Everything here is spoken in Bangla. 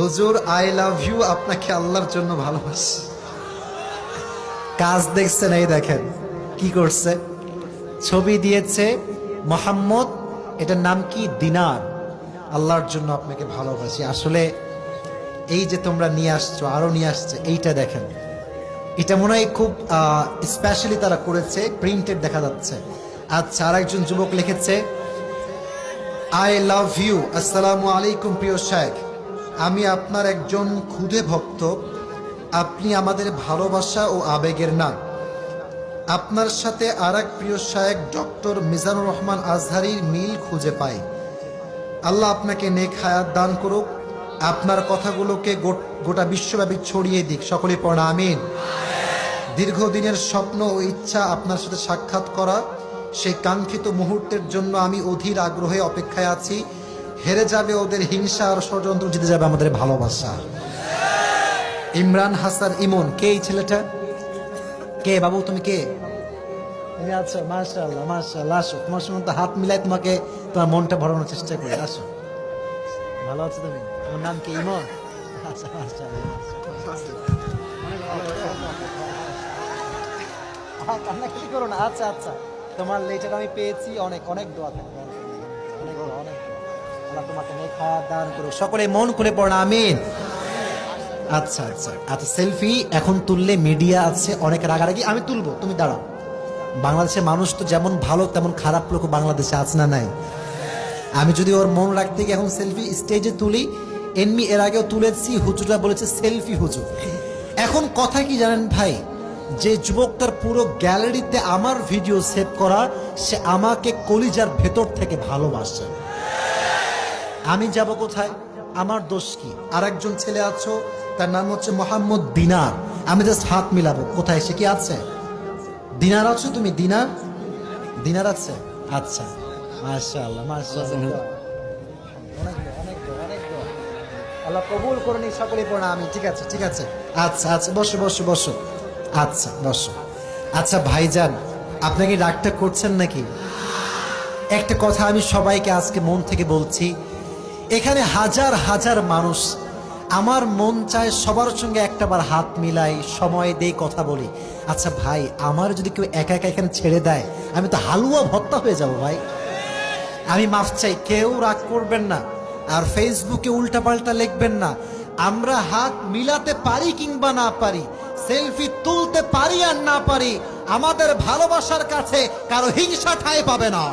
হুজুর আই লাভ ইউ আপনাকে আল্লাহর জন্য ভালোবাসি। কাজ দেখছেন, এই দেখেন, কি করছে? ছবি দিয়েছে মোহাম্মদ, এটার নাম কি? দিনার। আল্লাহর জন্য আপনাকে ভালোবাসি। আসলে এই যে তোমরা নিয়ে আসছো, আরও নিয়ে আসছে, এইটা দেখেন। এটা মনে হয় খুব স্পেশালি তারা করেছে প্রিন্টেড দেখা যাচ্ছে। আচ্ছা আর একজন যুবক লিখেছে আই লাভ ইউ আসসালামু আলাইকুম প্রিয় শেখ। আমি আপনার একজন ক্ষুদে ভক্ত। আপনি আমাদের ভালোবাসা ও আবেগের নাম। আপনার সাথে আর এক প্রিয় শায়েক ডক্টর মিজানুর রহমান আজহারির মিল খুঁজে পাই। আল্লাহ আপনাকে নেক হায়াত দান করুক। আপনার কথাগুলোকে গোটা বিশ্বব্যাপী ছড়িয়ে দিক। সকলে পড়া আমিন। দীর্ঘদিনের স্বপ্ন ও ইচ্ছা আপনার সাথে সাক্ষাৎ করা। সেই কাঙ্ক্ষিত মুহূর্তের জন্য আমি অধীর আগ্রহে অপেক্ষায় আছি। হেরে যাবে ওদের হিংসা আর ষড়যন্ত্র জিতে যাবে আমাদের ভালোবাসা। ইমরান হাসান, ইমন, কে এই ছেলেটা? কে বাবু, তুমি কে? তুমি আছো, মাশাআল্লাহ মাশাআল্লাহ, আসো। তোমার সঙ্গে হাত মিলাই তোমাকে তোমার মনটা ভরানোর চেষ্টা করি। আসো। ভালো আছো তুমি? তোমার নাম কি, ইমন? আচ্ছা কান্নাকাটি করো না। আচ্ছা আচ্ছা। তোমার লেটার আমি পেয়েছি অনেক অনেক দোয়া থাকবে। অনেক অনেক আল্লাহ তোমাকে হায়াত দান করুক। সকলে মন করে পড়া আমিন। আচ্ছা আচ্ছা আচ্ছা সেলফি এখন তুললে মিডিয়া আছে, অনেক রাগারাগি। আমি তুলবো, তুমি দাঁড়াও। বাংলাদেশের মানুষ তো যেমন ভালো, তেমন খারাপ লোক বাংলাদেশে আছে না নাই? আমি যদি ওর মন রাখতে গিয়ে এখন সেলফি স্টেজে তুলি, এমনি এর আগেও তুলেছি হুজুরা বলেছে সেলফি হুজুর। এখন কথা কি জানেন ভাই? যে যুবকটার পুরো গ্যালারিতে আমার ভিডিও সেভ করা, সে আমাকে কলিজার ভেতর থেকে ভালোবাসে। আমি যাব কোথায়? আমার দোষ কি? আর একজন ছেলে আছো তার নাম হচ্ছে মোহাম্মদ দিনার। আমি জাস্ট হাত মিলাবো। কোথায়? সে কি আছে? দিনার আছো তুমি? দিনার? দিনার আছে? আচ্ছা। দোয়া, অনেক দোয়া। আল্লাহ কবুল করে নি সকলে পড়া আমি ঠিক আছে ঠিক আছে। আচ্ছা আচ্ছা বসো বসো বসো। আচ্ছা বসো। আচ্ছা ভাইজান আপনাকে ডাকটা করছেন নাকি? একটা কথা আমি সবাইকে আজকে মন থেকে বলছি। এখানে হাজার হাজার মানুষ। আমার মন চায় সবার সঙ্গে একটাবার হাত মিলাই, সময় দেই, কথা বলি। আচ্ছা ভাই, আমার যদি কেউ একা একা এখানে ছেড়ে দেয়, আমি তো হালুয়া ভত্তা হয়ে যাব ভাই। আমি মাফ চাই, কেউ রাগ করবেন না। আর ফেসবুকে উল্টাপাল্টা লিখবেন না। আমরা হাত মিলাতে পারি কিংবা না পারি, সেলফি তুলতে পারি আর না পারি, আমাদের ভালোবাসার কাছে কারও হিংসা ঠাঁই পাবে না।